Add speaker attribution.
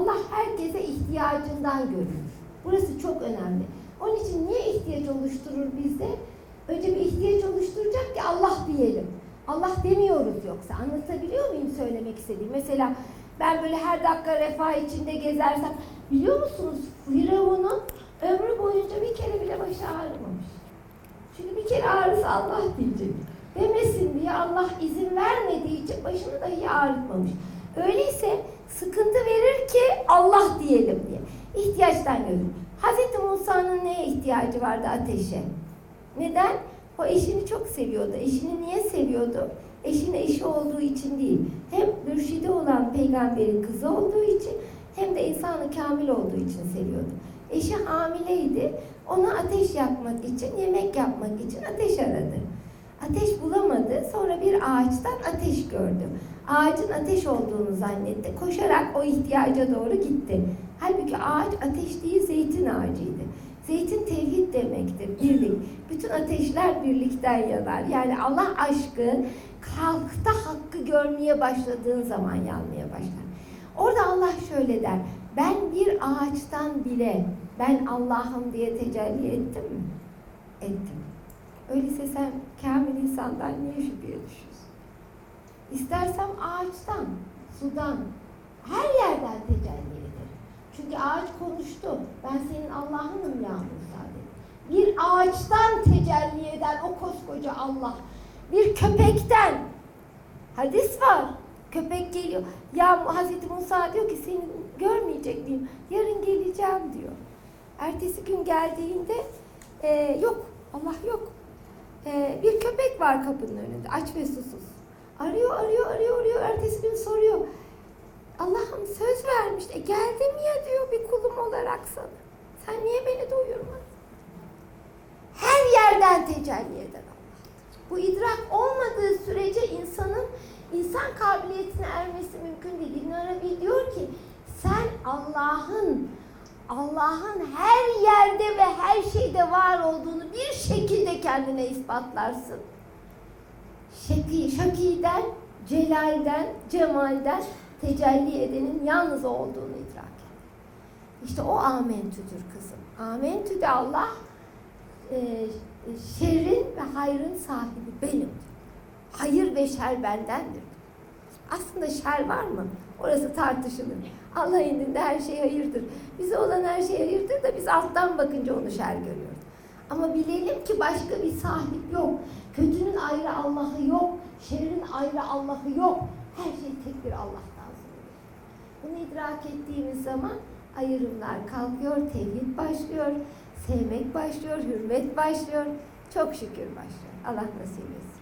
Speaker 1: Allah herkese ihtiyacından görür. Burası çok önemli. Onun için niye ihtiyaç oluşturur bizde? Önce bir ihtiyaç oluşturacak ki Allah diyelim. Allah demiyoruz yoksa. Anlatabiliyor muyum söylemek istediğim? Mesela ben böyle her dakika refah içinde gezersem biliyor musunuz Firavun'un ömrü boyunca bir kere bile başı ağrımamış. Çünkü bir kere ağrısı Allah diyecek. Demesin diye Allah izin vermediği için başını dahi ağrıtmamış. Öyleyse sıkıntı ki Allah diyelim diye. İhtiyaçtan görür. Hazreti Musa'nın neye ihtiyacı vardı ateşe? Neden? O eşini çok seviyordu. Eşini niye seviyordu? Eşin eşi olduğu için değil. Hem mürşidi olan peygamberin kızı olduğu için hem de insanı kamil olduğu için seviyordu. Eşi hamileydi. Ona ateş yakmak için, yemek yapmak için ateş aradı. Ateş bir ağaçtan ateş gördü. Ağacın ateş olduğunu zannetti. Koşarak o ihtiyaca doğru gitti. Halbuki ağaç ateş değil, zeytin ağacıydı. Zeytin tevhid demektir, birlik. Bütün ateşler birlikten yanar. Yani Allah aşkı kalkta hakkı görmeye başladığın zaman yanmaya başlar. Orada Allah şöyle der. Ben bir ağaçtan bile ben Allah'ım diye tecelli ettim mi? Ettim. Öyleyse sen kamil insandan niye şüpheye düşüyorsun? İstersem ağaçtan, sudan, her yerden tecelli ederim. Çünkü ağaç konuştu. Ben senin Allah'ınım ya Musa dedi. Bir ağaçtan tecelli eden o koskoca Allah. Bir köpekten. Hadis var. Köpek geliyor. Ya Hazreti Musa diyor ki seni görmeyecek miyim? Yarın geleceğim diyor. Ertesi gün geldiğinde e, yok Allah yok. E, bir köpek var kapının önünde aç ve susuz. Arıyor arıyor arıyor arıyor. Ertesi gün soruyor. Allah'ım söz vermişti. E, geldim ya diyor bir kulum olarak sana. Sen niye beni doyurmadın? Her yerden tecelli eden Allah. Bu idrak olmadığı sürece insanın insan kabiliyetine ermesi mümkün değil. İbn Arabi diyor ki sen Allah'ın Allah'ın her yerde ve her şeyde var olduğunu bir şekilde kendine ispatlarsın. Şeki, şakiden, celalden, cemalden tecelli edenin yalnız olduğunu idrak et. İşte o amentüdür kızım. Amentü de Allah e, şerrin ve hayrın sahibi benim. Hayır ve şer bendendir. Aslında şer var mı? Orası tartışılır. Allah indinde her şey hayırdır. Bize olan her şey hayırdır da biz alttan bakınca onu şer görüyoruz. Ama bilelim ki başka bir sahip yok. Kötünün ayrı Allah'ı yok. Şerrin ayrı Allah'ı yok. Her şey tek bir Allah'tan sonra. Bunu idrak ettiğimiz zaman ayrımlar kalkıyor, tevhid başlıyor, sevmek başlıyor, hürmet başlıyor. Çok şükür başlıyor. Allah nasip etsin.